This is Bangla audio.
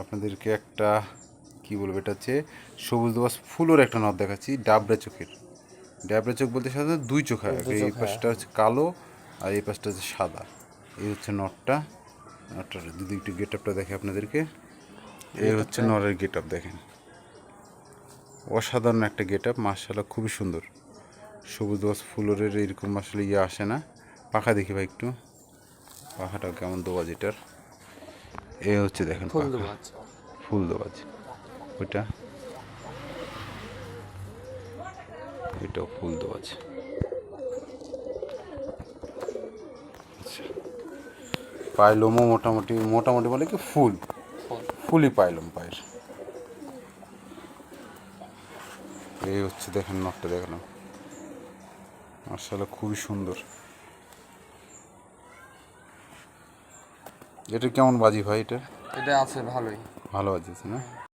আপনাদেরকে একটা কি বলব এটা হচ্ছে সবুজ দোয়াশ ফুলের একটা নদ দেখাচ্ছি ডাবরা চোখের। ডাবরা চোখ বলতে সাধারণত দুই চোখ হয়। এই পাশটা হচ্ছে কালো আর এই পাশটা হচ্ছে সাদা। এই হচ্ছে নটটা নটটার যদি একটু গেট আপটা দেখে আপনাদেরকে। এই হচ্ছে নরের গেট আপ দেখেন। অসাধারণ একটা গেট আপ মার্শাল্লাহ খুবই সুন্দর। সবুজ দোয়াশ ফুলের এরকম আসলে ইয়ে আসে না। পাখা দেখি ভাই একটু। পাখাটা কেমন দোয়াজ এটার। এ হচ্ছে দেখেন ফুল পাখা। দেবো ফুল দোয়াজ ওইটা। এটাও ফুল দোয়াজ আচ্ছা। পাইলমও মোটামুটি মোটামুটি বলে কি ফুল? ফুল। ফুলই পাইলম পায়ের। এই হচ্ছে দেখেন নটটা দেখালাম। মার্শাল্লাহ খুবই সুন্দর। এটা কেমন বাজি ভাই এটা? এটা আছে ভালোই। ভালো আছে না?